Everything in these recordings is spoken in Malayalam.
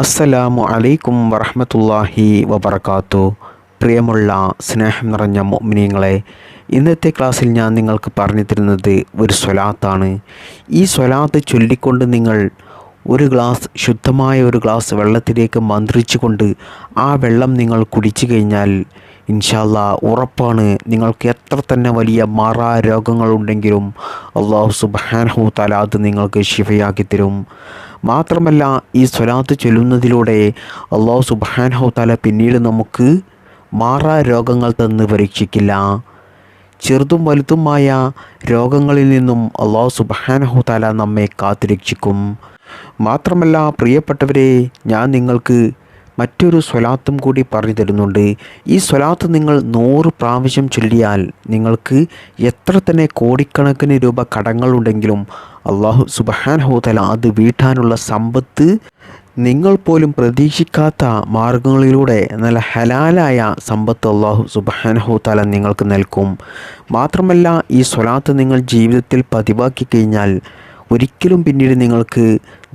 അസ്സലാമു അലൈക്കും വറഹമത്തല്ലാഹി വബർക്കാത്തു പ്രിയമുള്ള സ്നേഹം നിറഞ്ഞ മോമിനിയങ്ങളെ ഇന്നത്തെ ക്ലാസ്സിൽ ഞാൻ നിങ്ങൾക്ക് പറഞ്ഞു തരുന്നത് ഒരു സ്വലാത്താണ്. ഈ സ്വലാത്ത് ചൊല്ലിക്കൊണ്ട് നിങ്ങൾ ഒരു ഗ്ലാസ് ശുദ്ധമായ ഒരു ഗ്ലാസ് വെള്ളത്തിലേക്ക് മന്ത്രിച്ചുകൊണ്ട് ആ വെള്ളം നിങ്ങൾ കുടിച്ചു കഴിഞ്ഞാൽ ഇൻഷാല്ല ഉറപ്പാണ് നിങ്ങൾക്ക് എത്ര തന്നെ വലിയ മാറാ രോഗങ്ങളുണ്ടെങ്കിലും അള്ളാഹു സുബാനഹു തല അത് നിങ്ങൾക്ക് ശിഫയാക്കി തരും. മാത്രമല്ല ഈ സ്വലാത്ത് ചൊല്ലുന്നതിലൂടെ അള്ളാഹു സുബാനഹു തല പിന്നീട് നമുക്ക് മാറാ രോഗങ്ങൾ തന്ന് പരീക്ഷിക്കില്ല. ചെറുതും വലുതുമായ രോഗങ്ങളിൽ നിന്നും അള്ളാഹു സുബാനഹു തല നമ്മെ കാത്തുരക്ഷിക്കും. മാത്രമല്ല പ്രിയപ്പെട്ടവരെ ഞാൻ നിങ്ങൾക്ക് മറ്റൊരു സ്വലാത്തും കൂടി പറഞ്ഞു തരുന്നുണ്ട്. ഈ സ്വലാത്ത് നിങ്ങൾ നൂറ് പ്രാവശ്യം ചൊല്ലിയാൽ നിങ്ങൾക്ക് എത്ര തന്നെ കോടിക്കണക്കിന് രൂപ കടങ്ങളുണ്ടെങ്കിലും അള്ളാഹു സുബഹാനഹോതല അത് വീട്ടാനുള്ള സമ്പത്ത് നിങ്ങൾ പോലും പ്രതീക്ഷിക്കാത്ത മാർഗങ്ങളിലൂടെ നല്ല ഹലാലായ സമ്പത്ത് അള്ളാഹു സുബഹാനഹോതല നിങ്ങൾക്ക് നൽകും. മാത്രമല്ല ഈ സ്വലാത്ത് നിങ്ങൾ ജീവിതത്തിൽ പതിവാക്കി കഴിഞ്ഞാൽ ഒരിക്കലും പിന്നീട് നിങ്ങൾക്ക്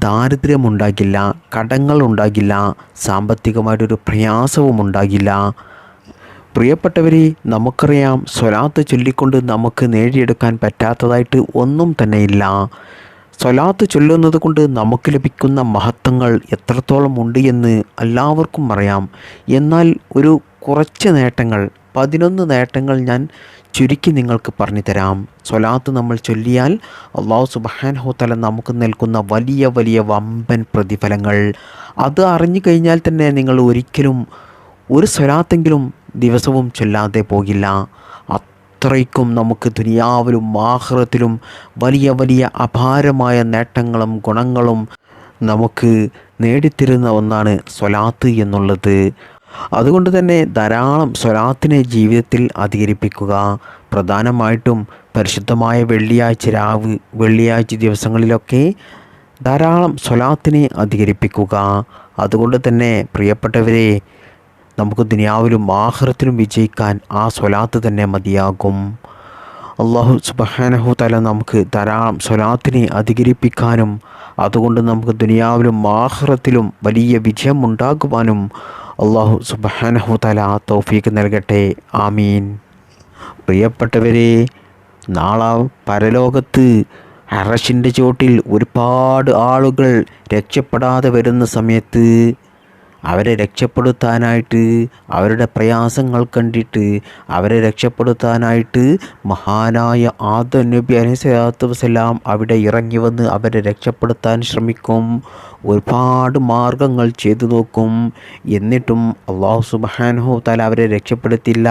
ദാരിദ്ര്യമുണ്ടാകില്ല കടങ്ങൾ ഉണ്ടാകില്ല സാമ്പത്തികമായിട്ടൊരു പ്രയാസവും ഉണ്ടാകില്ല. പ്രിയപ്പെട്ടവരെ നമുക്കറിയാം സ്വലാത്ത് ചൊല്ലിക്കൊണ്ട് നമുക്ക് നേടിയെടുക്കാൻ പറ്റാത്തതായിട്ട് ഒന്നും തന്നെയില്ല. സ്വലാത്ത് ചൊല്ലുന്നത് കൊണ്ട് നമുക്ക് ലഭിക്കുന്ന മഹത്വങ്ങൾ എത്രത്തോളം ഉണ്ട് എന്ന് എല്ലാവർക്കും അറിയാം. എന്നാൽ ഒരു കുറച്ച് നേട്ടങ്ങൾ പതിനൊന്ന് നേട്ടങ്ങൾ ഞാൻ ചുരുക്കി നിങ്ങൾക്ക് പറഞ്ഞു തരാം സ്വലാത്ത് നമ്മൾ ചൊല്ലിയാൽ അള്ളാഹു സുബഹാൻ ഹോത്തല നമുക്ക് നൽകുന്ന വലിയ വലിയ വമ്പൻ പ്രതിഫലങ്ങൾ. അത് അറിഞ്ഞു കഴിഞ്ഞാൽ തന്നെ നിങ്ങൾ ഒരിക്കലും ഒരു സ്വലാത്തെങ്കിലും ദിവസവും ചൊല്ലാതെ പോകില്ല. അത്രയ്ക്കും നമുക്ക് ദുനിയാവിലും ആഹ്റത്തിലും വലിയ വലിയ അപാരമായ നേട്ടങ്ങളും ഗുണങ്ങളും നമുക്ക് നേടിത്തരുന്ന ഒന്നാണ് സ്വലാത്ത് എന്നുള്ളത്. അതുകൊണ്ട് തന്നെ ധാരാളം സ്വലാത്തിനെ ജീവിതത്തിൽ അധികരിപ്പിക്കുക. പ്രധാനമായിട്ടും പരിശുദ്ധമായ വെള്ളിയാഴ്ച രാവ് വെള്ളിയാഴ്ച ദിവസങ്ങളിലൊക്കെ ധാരാളം സ്വലാത്തിനെ അധികരിപ്പിക്കുക. അതുകൊണ്ട് തന്നെ പ്രിയപ്പെട്ടവരെ നമുക്ക് ദുനിയാവിലും ആഹ്റത്തിലും വിജയിക്കാൻ ആ സ്വലാത്ത് തന്നെ മതിയാകും. അള്ളാഹു സുബഹാനഹു തല നമുക്ക് ധാരാളം സ്വലാത്തിനെ അധികരിപ്പിക്കാനും അതുകൊണ്ട് നമുക്ക് ദുനിയാവിലും ആഹ്റത്തിലും വലിയ വിജയം ഉണ്ടാകുവാനും അള്ളാഹു സുബഹാനഹു തല തൗഫീക്ക് നൽകട്ടെ. ആമീൻ. പ്രിയപ്പെട്ടവരെ നാളെ പരലോകത്ത് അറഷിന്റെ ചോട്ടിൽ ഒരുപാട് ആളുകൾ രക്ഷപ്പെടാതെ വരുന്ന സമയത്ത് അവരെ രക്ഷപ്പെടുത്താനായിട്ട് അവരുടെ പ്രയാസങ്ങൾ കണ്ടിട്ട് അവരെ രക്ഷപ്പെടുത്താനായിട്ട് മഹാനായ ആദ നബി അലൈഹിസ്സലാത്തു വസ്സലാം അവിടെ ഇറങ്ങി വന്ന് അവരെ രക്ഷപ്പെടുത്താൻ ശ്രമിക്കും. ഒരുപാട് മാർഗങ്ങൾ ചെയ്തു നോക്കും. എന്നിട്ടും അള്ളാഹു സുബാൻഹു താല അവരെ രക്ഷപ്പെടുത്തില്ല.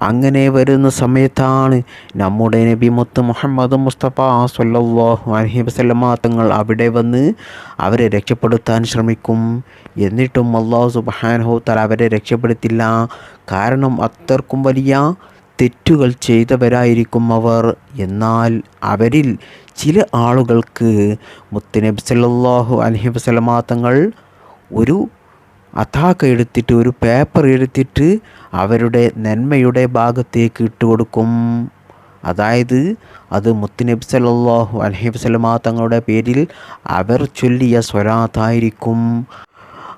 അങ്ങനെ വരുന്ന സമയത്താണ് നമ്മുടെ നബി മുത്ത് മുഹമ്മദ് മുസ്തഫ സല്ലാഹു അലഹി വസ്ലമ തങ്ങൾ അവിടെ വന്ന് അവരെ രക്ഷപ്പെടുത്താൻ ശ്രമിക്കും. എന്നിട്ടും അള്ളാഹു സുബാൻഹു താല അവരെ രക്ഷപ്പെടുത്തില്ല. കാരണം അത്രക്കും വലിയ തെറ്റുകൾ ചെയ്തവരായിരിക്കും അവർ. എന്നാൽ അവരിൽ ചില ആളുകൾക്ക് മുത്തനബി സല്ലാഹു അലഹി വസ്ലമാ തങ്ങൾ ഒരു അഥാക്ക എടുത്തിട്ട് ഒരു പേപ്പർ എടുത്തിട്ട് അവരുടെ നന്മയുടെ ഭാഗത്തേക്ക് ഇട്ട് കൊടുക്കും. അതായത് അത് മുത്തുനബി സല്ലാഹു അലഹി വസ്ലമാ തങ്ങളുടെ പേരിൽ അവർ ചൊല്ലിയ സ്വരാത്തായിരിക്കും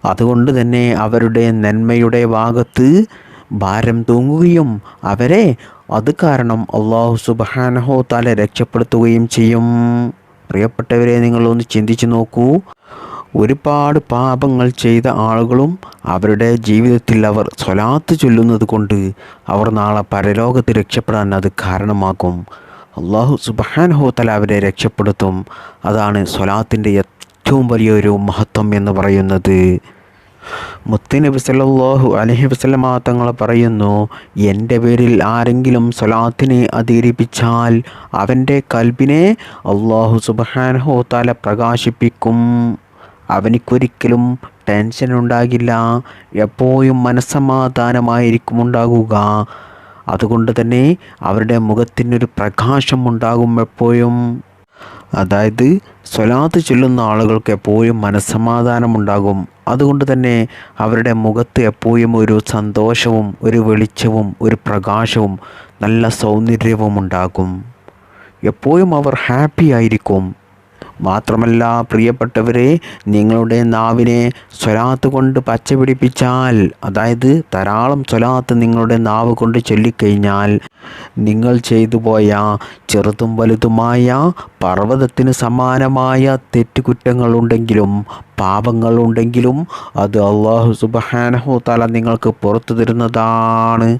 അതുകൊണ്ട് തന്നെ അവരുടെ നന്മയുടെ ഭാഗത്ത് ഭാരം തൂങ്ങുകയും അവരെ അത് കാരണം അള്ളാഹു സുബാനഹോ തല രക്ഷപ്പെടുത്തുകയും ചെയ്യും. പ്രിയപ്പെട്ടവരെ നിങ്ങളൊന്ന് ചിന്തിച്ചു നോക്കൂ. ഒരുപാട് പാപങ്ങൾ ചെയ്ത ആളുകളും അവരുടെ ജീവിതത്തിൽ അവർ സ്വലാത്ത് ചൊല്ലുന്നത് കൊണ്ട് അവർ നാളെ പരലോകത്ത് രക്ഷപ്പെടാൻ അത് കാരണമാക്കും അള്ളാഹു സുബാനഹോ തല അവരെ രക്ഷപ്പെടുത്തും. അതാണ് സ്വലാത്തിന്റെ ഏറ്റവും വലിയൊരു മഹത്വം എന്ന് പറയുന്നത്. മുത്തനബി സല്ലാഹു അലഹി വസ്ലമ തങ്ങൾ പറയുന്നു എന്റെ പേരിൽ ആരെങ്കിലും സ്വലാത്തിനെ അധികരിപ്പിച്ചാൽ അവന്റെ കൽബിനെ അള്ളാഹു സുബാനഹോ താല പ്രകാശിപ്പിക്കും. അവനിക്കൊരിക്കലും ടെൻഷൻ ഉണ്ടാകില്ല എപ്പോഴും മനസ്സമാധാനമായിരിക്കും ഉണ്ടാകുക. അതുകൊണ്ട് തന്നെ അവരുടെ മുഖത്തിനൊരു പ്രകാശം ഉണ്ടാകും എപ്പോഴും. അതായത് സ്വലാത്ത് ചൊല്ലുന്ന ആളുകൾക്ക് എപ്പോഴും മനസ്സമാധാനമുണ്ടാകും. അതുകൊണ്ട് തന്നെ അവരുടെ മുഖത്ത് എപ്പോഴും ഒരു സന്തോഷവും ഒരു വെളിച്ചവും ഒരു പ്രകാശവും നല്ല സൗന്ദര്യവും ഉണ്ടാകും. എപ്പോഴും അവർ ഹാപ്പി ആയിരിക്കും. മാത്രമല്ല പ്രിയപ്പെട്ടവരെ നിങ്ങളുടെ നാവിനെ സ്വലാത്ത് കൊണ്ട് പച്ചപിടിപ്പിച്ചാൽ അതായത് ധാരാളം സ്വലാത്ത് നിങ്ങളുടെ നാവ് കൊണ്ട് ചൊല്ലിക്കഴിഞ്ഞാൽ നിങ്ങൾ ചെയ്തു പോയ ചെറുതും വലുതുമായ പർവതത്തിന് സമാനമായ തെറ്റുകുറ്റങ്ങളുണ്ടെങ്കിലും പാപങ്ങളുണ്ടെങ്കിലും അത് അള്ളാഹു സുബഹാനഹു തല നിങ്ങൾക്ക് പുറത്തു തരുന്നതാണ്.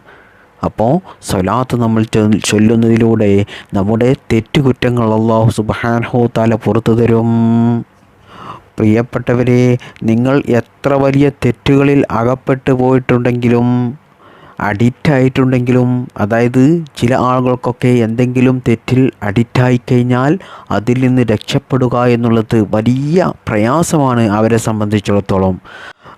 അപ്പോൾ സ്വലാത്ത് നമ്മൾ ചൊല്ലുന്നതിലൂടെ നമ്മുടെ തെറ്റുകുറ്റങ്ങൾ അള്ളാഹു സുബാൻഹോ താല പുറത്തു തരും. പ്രിയപ്പെട്ടവരെ നിങ്ങൾ എത്ര വലിയ തെറ്റുകളിൽ അകപ്പെട്ടു പോയിട്ടുണ്ടെങ്കിലും അഡിക്റ്റ് ആയിട്ടുണ്ടെങ്കിലും അതായത് ചില ആളുകൾക്കൊക്കെ എന്തെങ്കിലും തെറ്റിൽ അഡിക്റ്റായി കഴിഞ്ഞാൽ അതിൽ നിന്ന് രക്ഷപ്പെടുക എന്നുള്ളത് വലിയ പ്രയാസമാണ് അവരെ സംബന്ധിച്ചിടത്തോളം.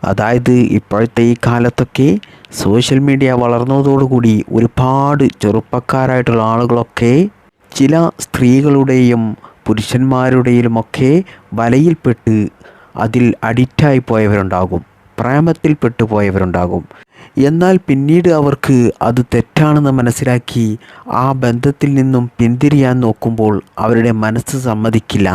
അതായത് ഇപ്പോഴത്തെ ഈ കാലത്തൊക്കെ സോഷ്യൽ മീഡിയ വളർന്നതോടുകൂടി ഒരുപാട് ചെറുപ്പക്കാരായിട്ടുള്ള ആളുകളൊക്കെ ചില സ്ത്രീകളുടെയും പുരുഷന്മാരുടെയുമൊക്കെ വലയിൽപ്പെട്ട് അതിൽ അഡിക്റ്റായി പോയവരുണ്ടാകും. പ്രേമത്തിൽ പെട്ടുപോയവരുണ്ടാകും എന്നാൽ പിന്നീട് അവർക്ക് അത് തെറ്റാണെന്ന് മനസ്സിലാക്കി ആ ബന്ധത്തിൽ നിന്നും പിന്തിരിയാൻ നോക്കുമ്പോൾ അവരുടെ മനസ്സ് സമ്മതിക്കില്ല.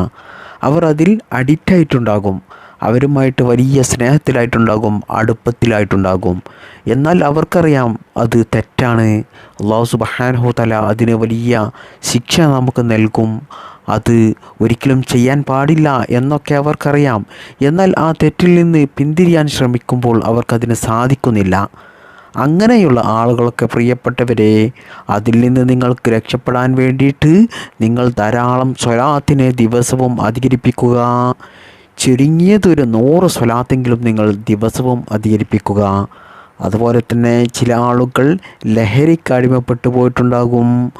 അവർ അതിൽ അഡിക്റ്റായിട്ടുണ്ടാകും അവരുമായിട്ട് വലിയ സ്നേഹത്തിലായിട്ടുണ്ടാകും അടുപ്പത്തിലായിട്ടുണ്ടാകും. എന്നാൽ അവർക്കറിയാം അത് തെറ്റാണ്. അള്ളാഹു സുബഹാനഹു തല അതിന് വലിയ ശിക്ഷ നമുക്ക് നൽകും. അത് ഒരിക്കലും ചെയ്യാൻ പാടില്ല എന്നൊക്കെ അവർക്കറിയാം. എന്നാൽ ആ തെറ്റിൽ നിന്ന് പിന്തിരിയാൻ ശ്രമിക്കുമ്പോൾ അവർക്കതിന് സാധിക്കുന്നില്ല. അങ്ങനെയുള്ള ആളുകളൊക്കെ പ്രിയപ്പെട്ടവരെ അതിൽ നിന്ന് നിങ്ങൾക്ക് രക്ഷപ്പെടാൻ വേണ്ടിയിട്ട് നിങ്ങൾ ധാരാളം സ്വലാത്തിനെ ദിവസവും അധികരിപ്പിക്കുക. ചുരുങ്ങിയതൊരു നൂറ് സ്വലാത്തെങ്കിലും നിങ്ങൾ ദിവസവും അധികരിപ്പിക്കുക. അതുപോലെ തന്നെ ചില ആളുകൾ ലഹരിക്ക് അടിമപ്പെട്ടു പോയിട്ടുണ്ടാകും.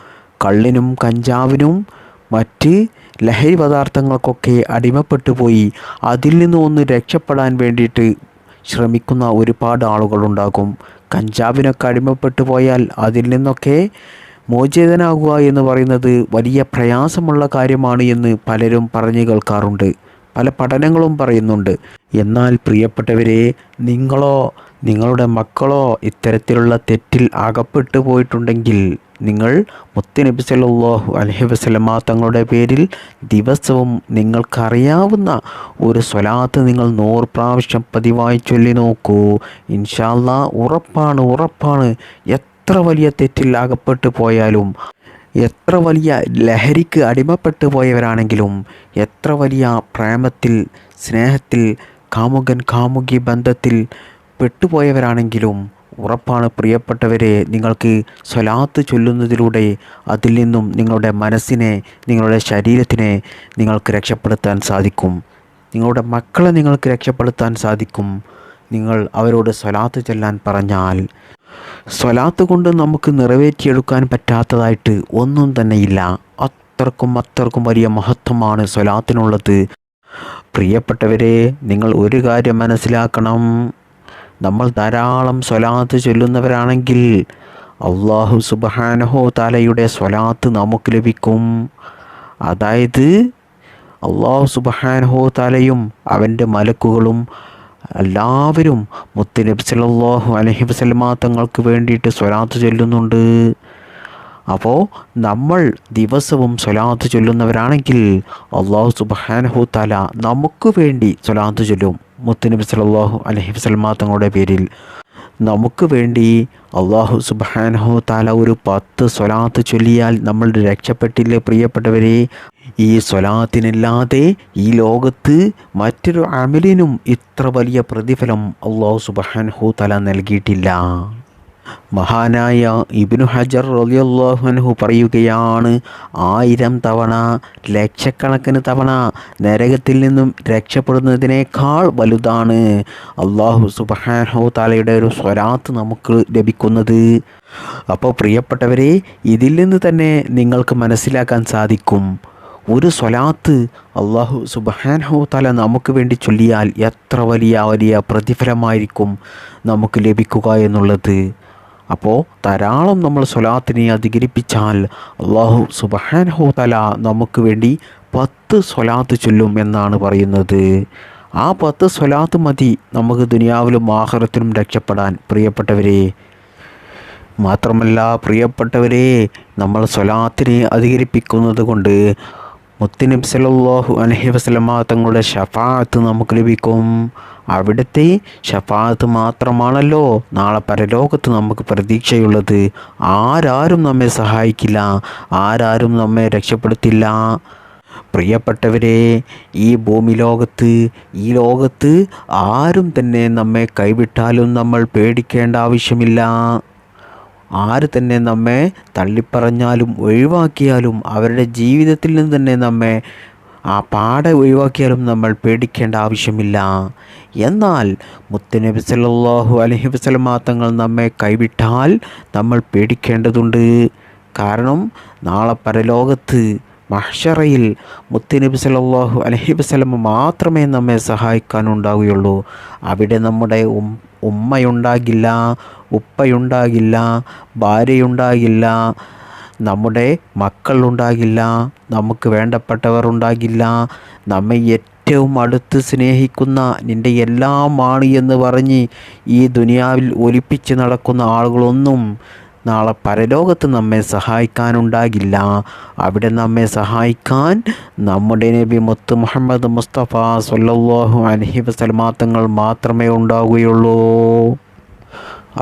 കള്ളിനും കഞ്ചാവിനും മറ്റ് ലഹരി പദാർത്ഥങ്ങൾക്കൊക്കെ അടിമപ്പെട്ടു പോയി. അതിൽ നിന്ന് ഒന്ന് രക്ഷപ്പെടാൻ വേണ്ടിയിട്ട് ശ്രമിക്കുന്ന ഒരുപാട് ആളുകളുണ്ടാകും കഞ്ചാവിനൊക്കെ അടിമപ്പെട്ടു പോയാൽ അതിൽ നിന്നൊക്കെ മോചിതനാകുക എന്ന് പറയുന്നത് വലിയ പ്രയാസമുള്ള കാര്യമാണ് എന്ന് പലരും പറഞ്ഞു കേൾക്കാറുണ്ട്. പല പഠനങ്ങളും പറയുന്നുണ്ട്. എന്നാൽ പ്രിയപ്പെട്ടവരെ നിങ്ങളോ നിങ്ങളുടെ മക്കളോ ഇത്തരത്തിലുള്ള തെറ്റിൽ അകപ്പെട്ടു പോയിട്ടുണ്ടെങ്കിൽ നിങ്ങൾ മുത്തനബി സല്ലാഹു അലഹി വസ്ലമ തങ്ങളുടെ പേരിൽ ദിവസവും നിങ്ങൾക്കറിയാവുന്ന ഒരു സ്വലാത്ത് നിങ്ങൾ നൂറ് പ്രാവശ്യം പതിവായി ചൊല്ലി നോക്കൂ. ഇൻഷാല്ല ഉറപ്പാണ് ഉറപ്പാണ്. എത്ര വലിയ തെറ്റിൽ അകപ്പെട്ടു പോയാലും എത്ര വലിയ ലഹരിക്ക് അടിമപ്പെട്ടു പോയവരാണെങ്കിലും എത്ര വലിയ പ്രേമത്തിൽ സ്നേഹത്തിൽ കാമുകൻ കാമുകി ബന്ധത്തിൽ പെട്ടുപോയവരാണെങ്കിലും ഉറപ്പാണ് പ്രിയപ്പെട്ടവരെ നിങ്ങൾക്ക് സ്വലാത്ത് ചൊല്ലുന്നതിലൂടെ അതിൽ നിന്നും നിങ്ങളുടെ മനസ്സിനെ നിങ്ങളുടെ ശരീരത്തിനെ നിങ്ങൾക്ക് രക്ഷപ്പെടുത്താൻ സാധിക്കും. നിങ്ങളുടെ മക്കളെ നിങ്ങൾക്ക് രക്ഷപ്പെടുത്താൻ സാധിക്കും. നിങ്ങൾ അവരോട് സ്വലാത്ത് ചെല്ലാൻ പറഞ്ഞാൽ സ്വലാത്ത് കൊണ്ട് നമുക്ക് നിറവേറ്റിയെടുക്കാൻ പറ്റാത്തതായിട്ട് ഒന്നും തന്നെയില്ല. അത്രക്കും അത്രക്കും വലിയ മഹത്വമാണ് സ്വലാത്തിനുള്ളത്. പ്രിയപ്പെട്ടവരെ നിങ്ങൾ ഒരു കാര്യം മനസ്സിലാക്കണം. നമ്മൾ ധാരാളം സ്വലാത്ത് ചൊല്ലുന്നവരാണെങ്കിൽ അള്ളാഹു സുബഹാനഹോ താലയുടെ സ്വലാത്ത് നമുക്ക് ലഭിക്കും. അതായത് അള്ളാഹു സുബഹാനഹോ താലയും അവന്റെ മലക്കുകളും എല്ലാവരും മുത്തുനബി സല്ലാഹു അലഹി വസ്ലമ തങ്ങൾക്ക് വേണ്ടിയിട്ട് സ്വലാത്ത് ചൊല്ലുന്നുണ്ട്. അപ്പോൾ നമ്മൾ ദിവസവും സ്വലാത്ത് ചൊല്ലുന്നവരാണെങ്കിൽ അള്ളാഹു സുബാനഹു താല നമുക്ക് വേണ്ടി സ്വലാത്ത് ചൊല്ലും മുത്തനബി സലാഹു അലഹി വസ്ലമ തങ്ങളുടെ പേരിൽ. നമുക്ക് വേണ്ടി അള്ളാഹു സുബാനഹു താല ഒരു പത്ത് സ്വലാത്ത് ചൊല്ലിയാൽ നമ്മൾ രക്ഷപ്പെട്ടില്ലേ പ്രിയപ്പെട്ടവരെ? ഈ സ്വലാത്തിനല്ലാതെ ഈ ലോകത്ത് മറ്റൊരു അമലിനും ഇത്ര വലിയ പ്രതിഫലം അള്ളാഹു സുബാനഹു തല നൽകിയിട്ടില്ല. മഹാനായ ഇബിനു ഹജർ റലിയല്ലാഹുനഹു പറയുകയാണ് ആയിരം തവണ ലക്ഷക്കണക്കിന് തവണ നരകത്തിൽ നിന്നും രക്ഷപ്പെടുന്നതിനേക്കാൾ വലുതാണ് അള്ളാഹു സുബാനഹു താലയുടെ ഒരു സ്വരാത്ത് നമുക്ക് ലഭിക്കുന്നത്. അപ്പോൾ പ്രിയപ്പെട്ടവരെ ഇതിൽ നിന്ന് തന്നെ നിങ്ങൾക്ക് മനസ്സിലാക്കാൻ സാധിക്കും. ഒരു സ്വലാത്ത് അള്ളാഹു സുബാൻഹു തല നമുക്ക് വേണ്ടി ചൊല്ലിയാൽ എത്ര വലിയ വലിയ പ്രതിഫലമായിരിക്കും നമുക്ക് ലഭിക്കുക എന്നുള്ളത്. അപ്പോൾ ധാരാളം നമ്മൾ സ്വലാത്തിനെ അധികരിപ്പിച്ചാൽ അള്ളാഹു സുബഹാനഹു തല നമുക്ക് വേണ്ടി പത്ത് സ്വലാത്ത് ചൊല്ലും എന്നാണ് പറയുന്നത്. ആ പത്ത് സ്വലാത്ത് മതി നമുക്ക് ദുനിയാവിലും ആഹാരത്തിലും രക്ഷപ്പെടാൻ. പ്രിയപ്പെട്ടവരെ മാത്രമല്ല പ്രിയപ്പെട്ടവരെ നമ്മൾ സ്വലാത്തിനെ അധികരിപ്പിക്കുന്നത് കൊണ്ട് മുത്തുനബി സല്ലല്ലാഹു അലഹി വസല്ലമ തങ്ങളുടെ ഷഫാത്ത് നമുക്ക് ലഭിക്കും. അവിടുത്തെ ഷഫാത്ത് മാത്രമാണല്ലോ നാളെ പരലോകത്ത് നമുക്ക് പ്രതീക്ഷയുള്ളത്. ആരാരും നമ്മെ സഹായിക്കില്ല ആരാരും നമ്മെ രക്ഷപ്പെടുത്തില്ല. പ്രിയപ്പെട്ടവരെ ഈ ഭൂമി ലോകത്ത് ഈ ലോകത്ത് ആരും തന്നെ നമ്മെ കൈവിട്ടാലും നമ്മൾ പേടിക്കേണ്ട ആവശ്യമില്ല. ആര് തന്നെ നമ്മെ തള്ളിപ്പറഞ്ഞാലും ഒഴിവാക്കിയാലും അവരുടെ ജീവിതത്തിൽ നിന്ന് തന്നെ നമ്മെ ആ പാടെ ഒഴിവാക്കിയാലും നമ്മൾ പേടിക്കേണ്ട ആവശ്യമില്ല. എന്നാൽ മുത്തനബി സല്ലാഹു അലഹി വസ്ലമാ തങ്ങൾ നമ്മെ കൈവിട്ടാൽ നമ്മൾ പേടിക്കേണ്ടതുണ്ട്. കാരണം നാളെ പരലോകത്ത് മഹ്ഷറയിൽ മുത്തുനബി സല്ലല്ലാഹു അലഹി വസ്ലമ മാത്രമേ നമ്മെ സഹായിക്കാനുണ്ടാവുകയുള്ളൂ. അവിടെ നമ്മുടെ ഉമ്മയുണ്ടാകില്ല ഉപ്പയുണ്ടാകില്ല ഭാര്യയുണ്ടാകില്ല നമ്മുടെ മക്കളുണ്ടാകില്ല നമുക്ക് വേണ്ടപ്പെട്ടവർ ഉണ്ടാകില്ല. നമ്മെ ഏറ്റവും അടുത്ത് സ്നേഹിക്കുന്ന നിന്റെ എല്ലാമാണ് എന്ന് പറഞ്ഞ് ഈ ദുനിയാവിൽ ഒലിപ്പിച്ച് നടക്കുന്ന ആളുകളൊന്നും നാളെ പരലോകത്ത് നമ്മെ സഹായിക്കാനുണ്ടാകില്ല. അവിടെ നമ്മെ സഹായിക്കാൻ നമ്മുടെ നബി മുത്ത് മുഹമ്മദ് മുസ്തഫ സൊല്ലാഹു അലൈഹി വസൽമാത്തങ്ങൾ തങ്ങൾ മാത്രമേ ഉണ്ടാവുകയുള്ളൂ.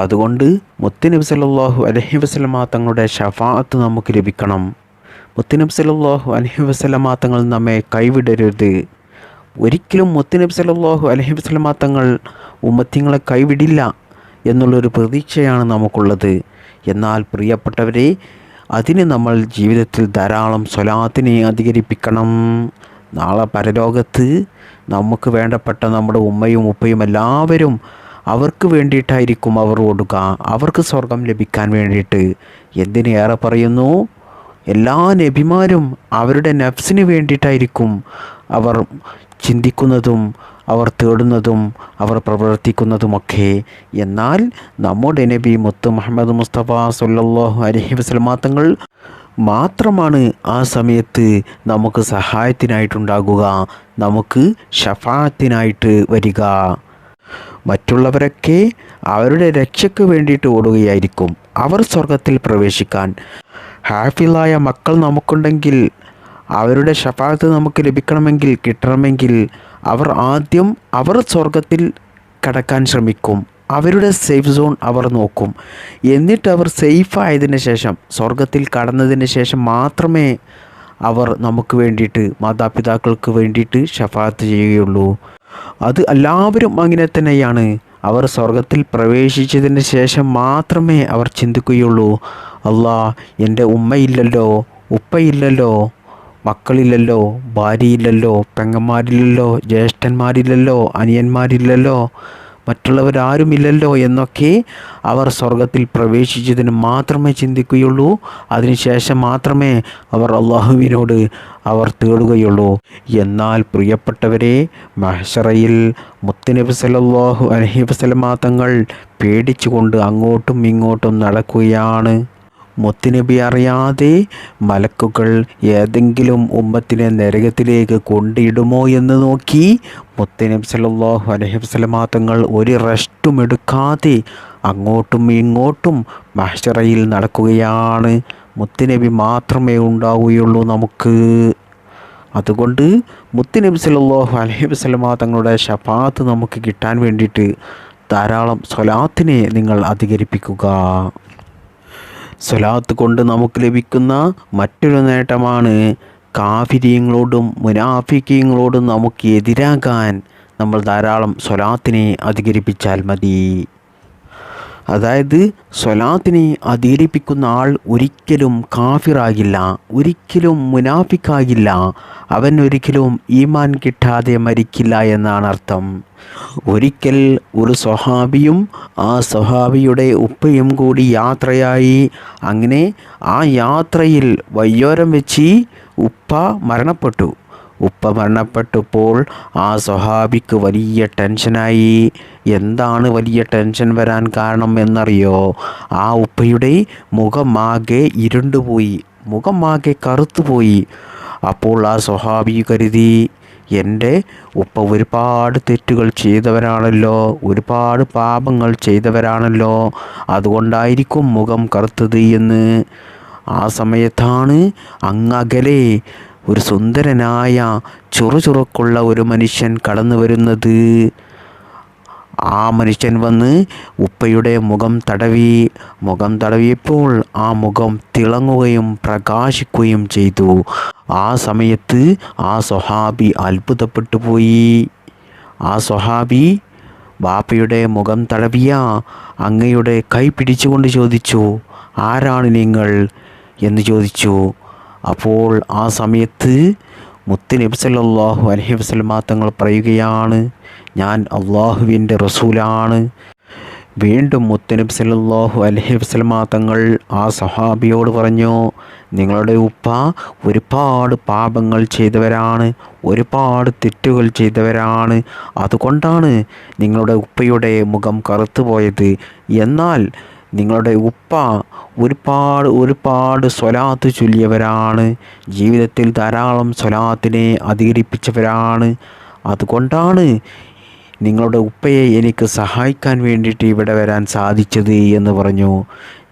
അതുകൊണ്ട് മുത്തുനബി സല്ലല്ലാഹു അലൈഹി വസല്ലമ തങ്ങളുടെ ഷഫാഅത്ത് നമുക്ക് ലഭിക്കണം. മുത്തുനബി സല്ലല്ലാഹു അലൈഹി വസല്ലമ തങ്ങൾ നമ്മെ കൈവിടരുത്. ഒരിക്കലും മുത്തുനബി സല്ലല്ലാഹു അലൈഹി വസല്ലമ തങ്ങൾ ഉമ്മത്തിങ്ങളെ കൈവിടില്ല എന്നുള്ളൊരു പ്രതീക്ഷയാണ് നമുക്കുള്ളത്. എന്നാൽ പ്രിയപ്പെട്ടവരെ അതിന് നമ്മൾ ജീവിതത്തിൽ ധാരാളം സ്വലാത്തിനെ അധികരിപ്പിക്കണം. നാളെ പരലോകത്ത് നമുക്ക് വേണ്ടപ്പെട്ട നമ്മുടെ ഉമ്മയും ഉപ്പയും എല്ലാവരും അവർക്ക് വേണ്ടിയിട്ടായിരിക്കും അവർ ഓടുക. അവർക്ക് സ്വർഗം ലഭിക്കാൻ വേണ്ടിയിട്ട് എന്തിനേറെ പറയുന്നു? എല്ലാ നബിമാരും അവരുടെ നഫ്സിന് വേണ്ടിയിട്ടായിരിക്കും അവർ ചിന്തിക്കുന്നതും അവർ തേടുന്നതും അവർ പ്രവർത്തിക്കുന്നതുമൊക്കെ. എന്നാൽ നമ്മുടെ നബി മുത്ത് മുഹമ്മദ് മുസ്തഫ സല്ലാഹു അലഹി വസ്ലമാങ്ങൾ മാത്രമാണ് ആ സമയത്ത് നമുക്ക് സഹായത്തിനായിട്ടുണ്ടാകുക നമുക്ക് ഷഫാത്തിനായിട്ട് വരിക. മറ്റുള്ളവരൊക്കെ അവരുടെ രക്ഷയ്ക്ക് വേണ്ടിയിട്ട് ഓടുകയായിരിക്കും അവർ സ്വർഗത്തിൽ പ്രവേശിക്കാൻ. ഹാഫിലായ മക്കൾ നമുക്കുണ്ടെങ്കിൽ അവരുടെ ഷഫാത്ത് നമുക്ക് ലഭിക്കണമെങ്കിൽ കിട്ടണമെങ്കിൽ അവർ ആദ്യം അവർ സ്വർഗത്തിൽ കടക്കാൻ ശ്രമിക്കും. അവരുടെ സേഫ് സോൺ അവർ നോക്കും. എന്നിട്ട് അവർ സേഫ് ആയതിന് ശേഷം സ്വർഗത്തിൽ കടന്നതിന് ശേഷം മാത്രമേ അവർ നമുക്ക് വേണ്ടിയിട്ട് മാതാപിതാക്കൾക്ക് വേണ്ടിയിട്ട് ഷഫാത്ത് ചെയ്യുകയുള്ളൂ. അത് എല്ലാവരും അങ്ങനെ തന്നെയാണ്. അവർ സ്വർഗത്തിൽ പ്രവേശിച്ചതിന് ശേഷം മാത്രമേ അവർ ചിന്തിക്കുകയുള്ളൂ. അല്ലാ എന്റെ ഉമ്മയില്ലല്ലോ ഉപ്പയില്ലല്ലോ മക്കളില്ലല്ലോ ഭാര്യയില്ലല്ലോ പെങ്ങന്മാരില്ലല്ലോ ജ്യേഷ്ഠന്മാരില്ലല്ലോ അനിയന്മാരില്ലല്ലോ മറ്റുള്ളവരാരുമില്ലല്ലോ എന്നൊക്കെ അവർ സ്വർഗത്തിൽ പ്രവേശിച്ചതിന് മാത്രമേ ചിന്തിക്കുകയുള്ളൂ. അതിനുശേഷം മാത്രമേ അവർ അള്ളാഹുവിനോട് അവർ തേടുകയുള്ളൂ. എന്നാൽ പ്രിയപ്പെട്ടവരെ മഹഷറയിൽ മുത്തനബി സല്ലല്ലാഹു അലൈഹി വസല്ലമ തങ്ങൾ പേടിച്ചുകൊണ്ട് അങ്ങോട്ടും ഇങ്ങോട്ടും നടക്കുകയാണ്. മുത്തുനബി അറിയാതെ മലക്കുകൾ ഏതെങ്കിലും ഉമ്മത്തിനെ നരകത്തിലേക്ക് കൊണ്ടിടുമോ എന്ന് നോക്കി മുത്തുനബി സല്ലല്ലാഹു അലഹി വസ്ലമാങ്ങൾ ഒരു റെസ്റ്റും എടുക്കാതെ അങ്ങോട്ടും ഇങ്ങോട്ടും മഹ്ഷറയിൽ നടക്കുകയാണ്. മുത്തുനബി മാത്രമേ ഉണ്ടാവുകയുള്ളൂ നമുക്ക്. അതുകൊണ്ട് മുത്തുനബി സല്ലല്ലാഹു അലഹി വസല്ലമ തങ്ങളുടെ ഷഫാത്ത് നമുക്ക് കിട്ടാൻ വേണ്ടിയിട്ട് ധാരാളം സ്വലാത്തിനെ നിങ്ങൾ അധികരിപ്പിക്കുക. സ്വലാത്ത് കൊണ്ട് നമുക്ക് ലഭിക്കുന്ന മറ്റൊരു നേട്ടമാണ് കാഫിര്യങ്ങളോടും മുനാഫിക്കങ്ങളോടും നമുക്ക് എതിരാകാൻ നമ്മൾ ധാരാളം സ്വലാത്തിനെ അധികരിപ്പിച്ചാൽ മതി. അതായത് സ്വലാത്തിനെ അധീരിപ്പിക്കുന്ന ആൾ ഒരിക്കലും കാഫിറാകില്ല ഒരിക്കലും മുനാഫിക്കാകില്ല അവൻ ഒരിക്കലും ഈമാൻ കിട്ടാതെ മരിക്കില്ല എന്നാണ് അർത്ഥം. ഒരിക്കൽ ഒരു സ്വഹാബിയും ആ സ്വഹാബിയുടെ ഉപ്പയും കൂടി യാത്രയായി. അങ്ങനെ ആ യാത്രയിൽ വയ്യോരം വെച്ച് ഉപ്പ മരണപ്പെട്ടു. ഉപ്പ മരണപ്പെട്ടപ്പോൾ ആ സ്വഹാബിക്ക് വലിയ ടെൻഷനായി. എന്താണ് വലിയ ടെൻഷൻ വരാൻ കാരണം എന്നറിയോ? ആ ഉപ്പയുടെ മുഖമാകെ ഇരുണ്ടുപോയി മുഖമാകെ കറുത്തുപോയി അപ്പോൾ ആ സ്വഹാബി കരുതി എന്റെ ഉപ്പ ഒരുപാട് തെറ്റുകൾ ചെയ്തവരാണല്ലോ. ഒരുപാട് പാപങ്ങൾ ചെയ്തവരാണല്ലോ. അതുകൊണ്ടായിരിക്കും മുഖം കറുത്തത് എന്ന്. ആ സമയത്താണ് അങ്ങകലെ ഒരു സുന്ദരനായ ചുറുചുറുക്കുള്ള ഒരു മനുഷ്യൻ കടന്നു വരുന്നത്. ആ മനുഷ്യൻ വന്ന് ഉപ്പയുടെ മുഖം തടവി. മുഖം തടവിയപ്പോൾ ആ മുഖം തിളങ്ങുകയും പ്രകാശിക്കുകയും ചെയ്തു. ആ സമയത്ത് ആ സ്വഹാബി അത്ഭുതപ്പെട്ടു പോയി. ആ സ്വഹാബി ബാപ്പയുടെ മുഖം തടവിയ അങ്ങയുടെ കൈ പിടിച്ചുകൊണ്ട് ചോദിച്ചു ആരാണ് നിങ്ങൾ? എന്ന് ചോദിച്ചു. അപ്പോൾ ആ സമയത്ത് മുത്ത് നബി സല്ലല്ലാഹു അലൈഹി വസല്ലമ തങ്ങൾ പറയുകയാണ് ഞാൻ അള്ളാഹുവിന്റെ റസൂലാണ്. വീണ്ടും മുത്തനബ് സല്ലാഹു അലഹി വസ്ലമാ തങ്ങൾ ആ സഹാബിയോട് പറഞ്ഞു നിങ്ങളുടെ ഉപ്പ ഒരുപാട് പാപങ്ങൾ ചെയ്തവരാണ് ഒരുപാട് തെറ്റുകൾ ചെയ്തവരാണ്. അതുകൊണ്ടാണ് നിങ്ങളുടെ ഉപ്പയുടെ മുഖം കറുത്തുപോയത്. എന്നാൽ നിങ്ങളുടെ ഉപ്പ ഒരുപാട് ഒരുപാട് സ്വലാത്ത് ചൊല്ലിയവരാണ്. ജീവിതത്തിൽ ധാരാളം സ്വലാത്തിനെ അധികരിപ്പിച്ചവരാണ്. അതുകൊണ്ടാണ് നിങ്ങളുടെ ഉപ്പയെ എനിക്ക് സഹായിക്കാൻ വേണ്ടിയിട്ട് ഇവിടെ വരാൻ സാധിച്ചത് എന്ന് പറഞ്ഞു.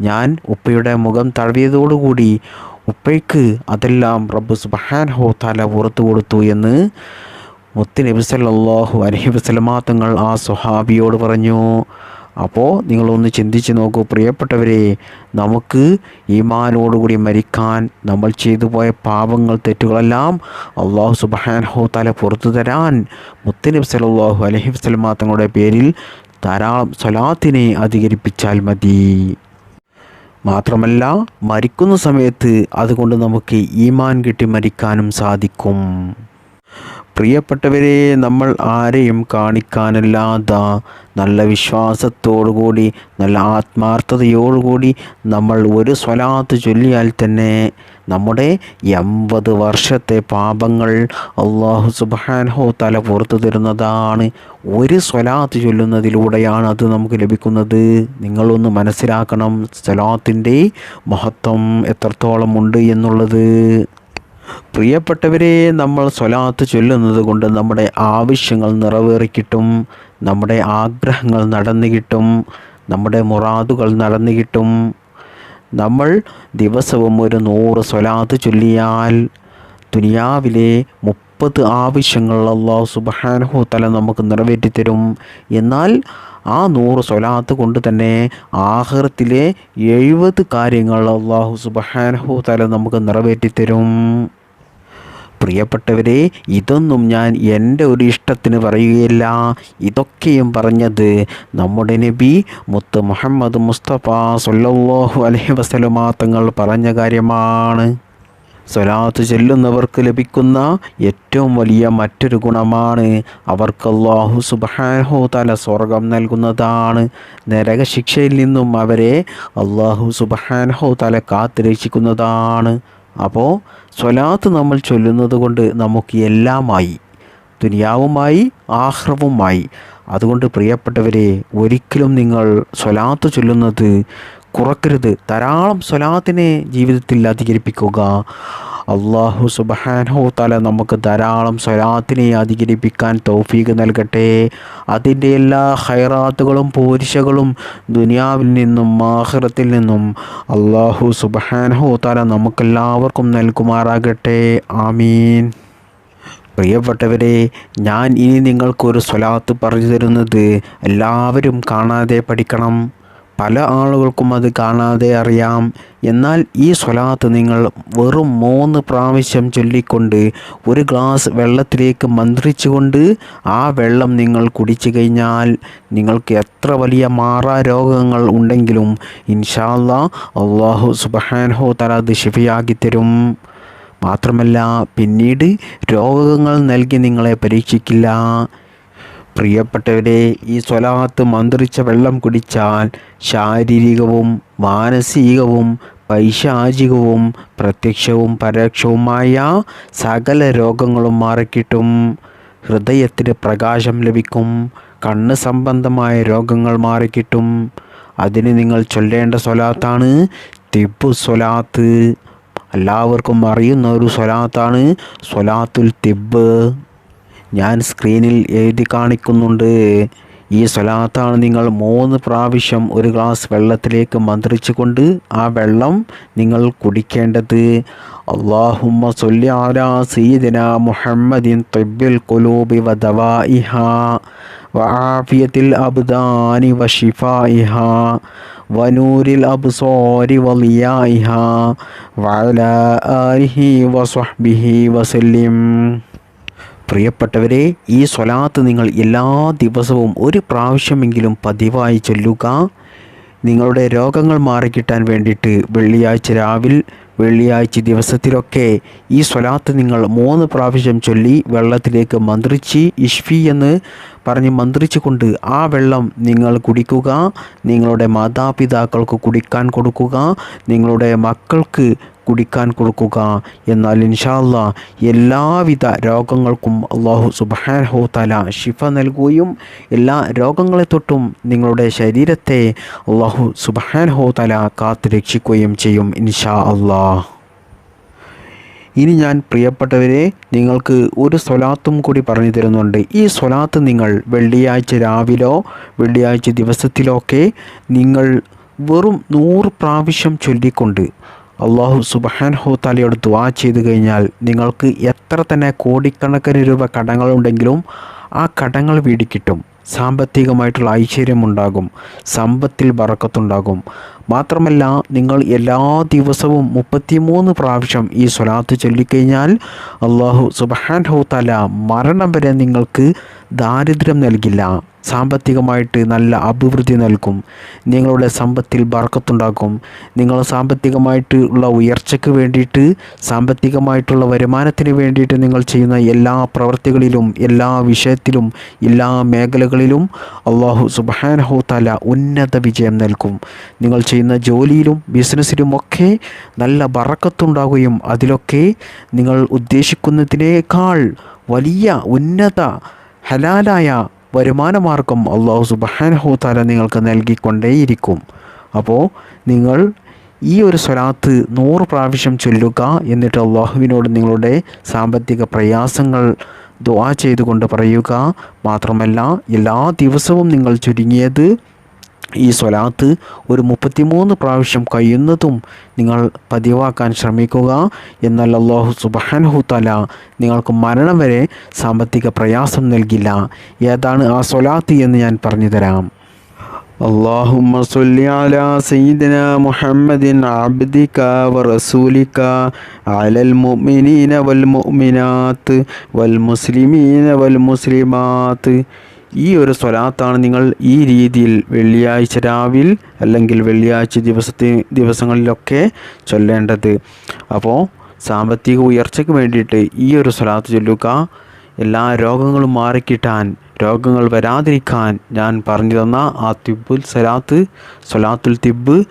ഞാൻ ഉപ്പയുടെ മുഖം തഴവിയതോടുകൂടി ഉപ്പയ്ക്ക് അതെല്ലാം റബ്ബ് സുബഹാൻഹോ തല പുറത്തു കൊടുത്തു എന്ന് മുത്ത് നബി സല്ലല്ലാഹു അലൈഹി വസല്ലമ തങ്ങൾ ആ സുഹാബിയോട് പറഞ്ഞു. അപ്പോൾ നിങ്ങളൊന്ന് ചിന്തിച്ച് നോക്കൂ പ്രിയപ്പെട്ടവരെ നമുക്ക് ഈമാനോടുകൂടി മരിക്കാൻ നമ്മൾ ചെയ്തു പോയ പാപങ്ങൾ തെറ്റുകളെല്ലാം അള്ളാഹു സുബാനഹോ തല പുറത്തു തരാൻ മുത്തനബ് സലാഹു അലഹി വസ്ലമാ തങ്ങളുടെ പേരിൽ ധാരാളം സ്വലാത്തിനെ അധികരിപ്പിച്ചാൽ മതി. മാത്രമല്ല മരിക്കുന്ന സമയത്ത് അതുകൊണ്ട് നമുക്ക് ഈമാൻ കിട്ടി മരിക്കാനും സാധിക്കും. പ്രിയപ്പെട്ടവരെ നമ്മൾ ആരെയും കാണിക്കാനല്ലാത്ത നല്ല വിശ്വാസത്തോടുകൂടി നല്ല ആത്മാർത്ഥതയോടുകൂടി നമ്മൾ ഒരു സ്വലാത്ത് ചൊല്ലിയാൽ തന്നെ നമ്മുടെ എൺപത് വർഷത്തെ പാപങ്ങൾ അള്ളാഹു സുബാൻഹോ തല പുറത്തു തരുന്നതാണ്. ഒരു സ്വലാത്ത് ചൊല്ലുന്നതിലൂടെയാണ് അത് നമുക്ക് ലഭിക്കുന്നത്. നിങ്ങളൊന്ന് മനസ്സിലാക്കണം സ്വലാത്തിന്റെ മഹത്വം എത്രത്തോളം ഉണ്ട് എന്നുള്ളത്. പ്രിയപ്പെട്ടവരെ നമ്മൾ സ്വലാത്ത് ചൊല്ലുന്നത് കൊണ്ട് നമ്മുടെ ആവശ്യങ്ങൾ നിറവേറിക്കിട്ടും നമ്മുടെ ആഗ്രഹങ്ങൾ നടന്നു കിട്ടും നമ്മുടെ മുറാദുകൾ നടന്നു കിട്ടും. നമ്മൾ ദിവസവും ഒരു നൂറ് സ്വലാത്ത് ചൊല്ലിയാൽ ദുനിയാവിലെ മുപ്പത് ആവശ്യങ്ങൾ അള്ളാഹു സുബാനഹു തല നമുക്ക് നിറവേറ്റിത്തരും. എന്നാൽ ആ നൂറ് സ്വലാത്ത് കൊണ്ട് തന്നെ ആഹ്റത്തിലെ എഴുപത് കാര്യങ്ങൾ അള്ളാഹു സുബാനഹു തല നമുക്ക് നിറവേറ്റിത്തരും. പ്രിയപ്പെട്ടവരെ ഇതൊന്നും ഞാൻ എന്റെ ഒരു ഇഷ്ടത്തിന് പറയുകയില്ല. ഇതൊക്കെയും പറഞ്ഞത് നമ്മുടെ നബി മുത്ത് മുഹമ്മദ് മുസ്തഫ സൊല്ലാഹു അലഹി വസ്ലമാ തങ്ങൾ പറഞ്ഞ കാര്യമാണ്. സ്വലാത്ത് ചെല്ലുന്നവർക്ക് ലഭിക്കുന്ന ഏറ്റവും വലിയ മറ്റൊരു ഗുണമാണ് അവർക്ക് അള്ളാഹു സുബാനഹോ തല സ്വർഗം നൽകുന്നതാണ്. നരക ശിക്ഷയിൽ നിന്നും അവരെ അള്ളാഹു സുബാനഹോ തല കാത്തുരക്ഷിക്കുന്നതാണ്. അപ്പോൾ സ്വലാത്ത് നമ്മൾ ചൊല്ലുന്നത് കൊണ്ട് നമുക്ക് എല്ലാമായി ദുനിയാവുമായി ആഹ്റവുമായി അതുകൊണ്ട് പ്രിയപ്പെട്ടവരെ ഒരിക്കലും നിങ്ങൾ സ്വലാത്ത് ചൊല്ലുന്നത് കുറക്കരുത്. ധാരാളം സ്വലാത്തിനെ ജീവിതത്തിൽ അധികരിപ്പിക്കുക. അള്ളാഹു സുബഹാനഹു തല നമുക്ക് ധാരാളം സ്വലാത്തിനെ അധികരിപ്പിക്കാൻ തൗഫീഖ് നൽകട്ടെ. അതിന്റെ എല്ലാ ഹൈറാത്തുകളും പോരിശകളും ദുനിയാവിൽ നിന്നും ആഹ്റത്തിൽ നിന്നും അള്ളാഹു സുബഹാനഹു തല നമുക്കെല്ലാവർക്കും നൽകുമാറാകട്ടെ. ആമീൻ. പ്രിയപ്പെട്ടവരെ ഞാൻ ഇനി നിങ്ങൾക്കൊരു സ്വലാത്ത് പറഞ്ഞു തരുന്നത് എല്ലാവരും കാണാതെ പഠിക്കണം. പല ആളുകൾക്കും അത് കാണാതെ അറിയാം. എന്നാൽ ഈ സ്വലാത്ത് നിങ്ങൾ വെറും മൂന്ന് പ്രാവശ്യം ചൊല്ലിക്കൊണ്ട് ഒരു ഗ്ലാസ് വെള്ളത്തിലേക്ക് മന്ത്രിച്ചുകൊണ്ട് ആ വെള്ളം നിങ്ങൾ കുടിച്ചു കഴിഞ്ഞാൽ നിങ്ങൾക്ക് എത്ര വലിയ മാറാ രോഗങ്ങൾ ഉണ്ടെങ്കിലും ഇൻഷാല്ല അള്ളാഹു സുബഹാൻഹോ തല അത് ശിഫയാക്കി തരും. മാത്രമല്ല പിന്നീട് രോഗങ്ങൾ നൽകി നിങ്ങളെ പരീക്ഷിക്കില്ല. പ്രിയപ്പെട്ടവരെ ഈ സ്വലാത്ത് മന്ത്രിച്ച വെള്ളം കുടിച്ചാൽ ശാരീരികവും മാനസികവും പൈശാചികവും പ്രത്യക്ഷവും പരോക്ഷവുമായ സകല രോഗങ്ങളും മാറിക്കിട്ടും. ഹൃദയത്തിന് പ്രകാശം ലഭിക്കും കണ്ണ് സംബന്ധമായ രോഗങ്ങൾ മാറിക്കിട്ടും. അതിന് നിങ്ങൾ ചൊല്ലേണ്ട സ്വലാത്താണ് തിബു സ്വലാത്ത്. എല്ലാവർക്കും അറിയുന്ന ഒരു സ്വലാത്താണ് സ്വലാത്തുൽ തിബ്. ഞാൻ സ്ക്രീനിൽ എഴുതി കാണിക്കുന്നുണ്ട്. ഈ സ്വലാത്താണ് നിങ്ങൾ മൂന്ന് പ്രാവശ്യം ഒരു ഗ്ലാസ് വെള്ളത്തിലേക്ക് മന്ത്രിച്ചുകൊണ്ട് ആ വെള്ളം നിങ്ങൾ കുടിക്കേണ്ടത്. അള്ളാഹുമ്മ സൊല്ലി സീദിന മുഹമ്മദിൻ തൊബിൽ കുലൂബി വദവാഇഹ വആഫിയത്തിൽ അബ്ദാനി വഷിഫായിഹ വനൂരിൽ അബ്സോരി വലിയായിഹ വഅല ആലിഹി വസ്വഹ്ബിഹി വസല്ലിം പ്രിയപ്പെട്ടവരെ ഈ സ്വലാത്ത് നിങ്ങൾ എല്ലാ ദിവസവും ഒരു പ്രാവശ്യമെങ്കിലും പതിവായി ചൊല്ലുക. നിങ്ങളുടെ രോഗങ്ങൾ മാറിക്കിട്ടാൻ വേണ്ടിയിട്ട് വെള്ളിയാഴ്ച രാവിൽ വെള്ളിയാഴ്ച ദിവസത്തിലൊക്കെ ഈ സ്വലാത്ത് നിങ്ങൾ മൂന്ന് പ്രാവശ്യം ചൊല്ലി വെള്ളത്തിലേക്ക് മന്ത്രിച്ച് ഇഷ്ഫി എന്ന് പറഞ്ഞ് മന്ത്രിച്ചു കൊണ്ട് ആ വെള്ളം നിങ്ങൾ കുടിക്കുക. നിങ്ങളുടെ മാതാപിതാക്കൾക്ക് കുടിക്കാൻ കൊടുക്കുക. നിങ്ങളുടെ മക്കൾക്ക് കുടിക്കാൻ കൊടുക്കുക എന്നാൽ ഇൻഷാല്ല എല്ലാവിധ രോഗങ്ങൾക്കും അള്ളാഹു സുബാൻഹോ തല ശിഫ നൽകുകയും എല്ലാ രോഗങ്ങളെ തൊട്ടും നിങ്ങളുടെ ശരീരത്തെ അള്ളാഹു സുബാൻഹോ തല കാത്തു രക്ഷിക്കുകയും ചെയ്യും ഇൻഷാ അള്ളാഹ് ഇനി ഞാൻ പ്രിയപ്പെട്ടവരെ നിങ്ങൾക്ക് ഒരു സ്വലാത്തും കൂടി പറഞ്ഞു തരുന്നുണ്ട്. ഈ സ്വലാത്ത് നിങ്ങൾ വെള്ളിയാഴ്ച രാവിലോ വെള്ളിയാഴ്ച ദിവസത്തിലോ ഒക്കെ നിങ്ങൾ വെറും നൂറ് പ്രാവശ്യം ചൊല്ലിക്കൊണ്ട് അള്ളാഹു സുബഹാൻ ഹോത്താലയോട് ദ്വാ ചെയ്തു കഴിഞ്ഞാൽ നിങ്ങൾക്ക് എത്ര തന്നെ കോടിക്കണക്കിന് രൂപ കടങ്ങളുണ്ടെങ്കിലും ആ കടങ്ങൾ വീടിക്കിട്ടും സാമ്പത്തികമായിട്ടുള്ള ഐശ്വര്യം ഉണ്ടാകും സമ്പത്തിൽ ബറക്കത്തുണ്ടാകും. മാത്രമല്ല നിങ്ങൾ എല്ലാ ദിവസവും മുപ്പത്തിമൂന്ന് പ്രാവശ്യം ഈ സ്വലാത്ത് ചൊല്ലിക്കഴിഞ്ഞാൽ അള്ളാഹു സുബഹാൻ ഹൗത്താല മരണം വരെ നിങ്ങൾക്ക് ദാരിദ്ര്യം നൽകില്ല. സാമ്പത്തികമായിട്ട് നല്ല അഭിവൃദ്ധി നൽകും. നിങ്ങളുടെ സമ്പത്തിൽ ബർക്കത്തുണ്ടാക്കും നിങ്ങൾ സാമ്പത്തികമായിട്ട് ഉള്ള ഉയർച്ചയ്ക്ക് വേണ്ടിയിട്ട് സാമ്പത്തികമായിട്ടുള്ള വരുമാനത്തിന് വേണ്ടിയിട്ട് നിങ്ങൾ ചെയ്യുന്ന എല്ലാ പ്രവൃത്തികളിലും എല്ലാ വിഷയത്തിലും എല്ലാ മേഖലകളിലും അള്ളാഹു സുബാനഹു തല ഉന്നത വിജയം നൽകും. നിങ്ങൾ ചെയ്യുന്ന ജോലിയിലും ബിസിനസ്സിലും ഒക്കെ നല്ല ബറക്കത്തുണ്ടാകുകയും അതിലൊക്കെ നിങ്ങൾ ഉദ്ദേശിക്കുന്നതിനേക്കാൾ വലിയ ഉന്നത ഹലാലായ വരുമാനമാർഗം അള്ളാഹു സുബാനഹുത്താല നിങ്ങൾക്ക് നൽകിക്കൊണ്ടേയിരിക്കും. അപ്പോൾ നിങ്ങൾ ഈ ഒരു സ്വലാത്ത് നൂറ് പ്രാവശ്യം ചൊല്ലുക എന്നിട്ട് അള്ളാഹുവിനോട് നിങ്ങളുടെ സാമ്പത്തിക പ്രയാസങ്ങൾ ദുആ ചെയ്തുകൊണ്ട് പറയുക. മാത്രമല്ല എല്ലാ ദിവസവും നിങ്ങൾ ചുരുങ്ങിയത് ഈ സ്വലാത്ത് ഒരു മുപ്പത്തിമൂന്ന് പ്രാവശ്യം കഴിയുന്നതും നിങ്ങൾ പതിവാക്കാൻ ശ്രമിക്കുക എന്നാൽ അള്ളാഹു സുബാനഹു തല നിങ്ങൾക്ക് മരണം വരെ സാമ്പത്തിക പ്രയാസം നൽകില്ല ഏതാണ് ആ സ്വലാത്ത് എന്ന് ഞാൻ പറഞ്ഞു തരാം اللهم صل على سيدنا محمد عبدك ورسولك على المؤمنين والمؤمنات والمسلمين والمسلمات ഈ ഒരു സ്വലാത്താണ് നിങ്ങൾ ഈ രീതിയിൽ വെള്ളിയാഴ്ച രാവിൽ അല്ലെങ്കിൽ വെള്ളിയാഴ്ച ദിവസത്തെ ദിവസങ്ങളിലൊക്കെ ചൊല്ലേണ്ടത്. അപ്പോൾ സാമ്പത്തിക ഉയർച്ചയ്ക്ക് വേണ്ടിയിട്ട് ഈ ഒരു സ്വലാത്ത് ചൊല്ലുക. എല്ലാ രോഗങ്ങളും മാറിക്കിട്ടാൻ രോഗങ്ങൾ വരാതിരിക്കാൻ ഞാൻ പറഞ്ഞു തന്ന ആ തിബുൽ സലാത്ത് സ്വലാത്തുൽ തിബ്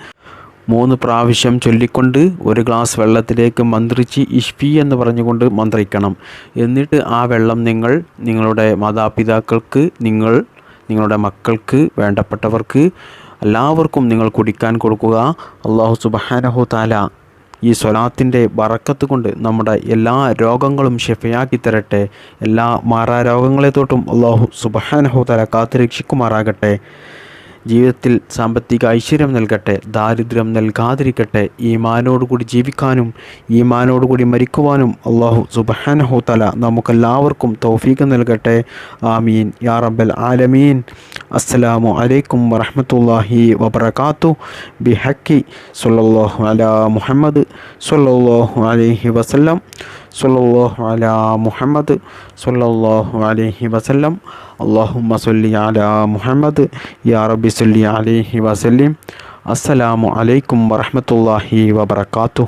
മൂന്ന് പ്രാവശ്യം ചൊല്ലിക്കൊണ്ട് ഒരു ഗ്ലാസ് വെള്ളത്തിലേക്ക് മന്ത്രിച്ച് ഇഷ്പി എന്ന് പറഞ്ഞുകൊണ്ട് മന്ത്രിക്കണം. എന്നിട്ട് ആ വെള്ളം നിങ്ങൾ നിങ്ങളുടെ മാതാപിതാക്കൾക്ക് നിങ്ങൾ നിങ്ങളുടെ മക്കൾക്ക് വേണ്ടപ്പെട്ടവർക്ക് എല്ലാവർക്കും നിങ്ങൾ കുടിക്കാൻ കൊടുക്കുക. അള്ളാഹു സുബഹാനഹു താല ഈ സ്വലാത്തിന്റെ വറക്കത്ത് കൊണ്ട് നമ്മുടെ എല്ലാ രോഗങ്ങളും ഷെഫയാക്കി തരട്ടെ. എല്ലാ മാറാരോഗങ്ങളെ തൊട്ടും അള്ളാഹു സുബഹാനഹു താല കാത്തുരക്ഷിക്കുമാറാകട്ടെ. ജീവിതത്തിൽ സാമ്പത്തിക ഐശ്വര്യം നൽകട്ടെ ദാരിദ്ര്യം നൽകാതിരിക്കട്ടെ ഈമാനോടുകൂടി ജീവിക്കാനും ഈമാനോടുകൂടി മരിക്കുവാനും അള്ളാഹു സുബഹാനഹു തല നമുക്കെല്ലാവർക്കും തൗഫീഖ് നൽകട്ടെ. ആമീൻ. യാ റബ്ബൽ ആലമീൻ. അസ്സലാമു അലൈക്കും വറഹമത്തല്ലാഹി വബർക്കാത്തു ബിഹക്കി സല്ലല്ലാഹു അല മുഹമ്മദ് സല്ലല്ലാഹു അലൈഹി വസല്ലം. സല്ലല്ലാഹു അലാ മുഹമ്മദ് സല്ലല്ലാഹു അലൈഹി വസല്ലം. അള്ളാഹുമ്മ സല്ലി അലാ മുഹമ്മദ്. യാ റബ്ബി സല്ലി അലൈഹി വസല്ലിം. അസ്സലാമു അലൈക്കും വറഹമത്തല്ലാഹി വബർക്കാത്തു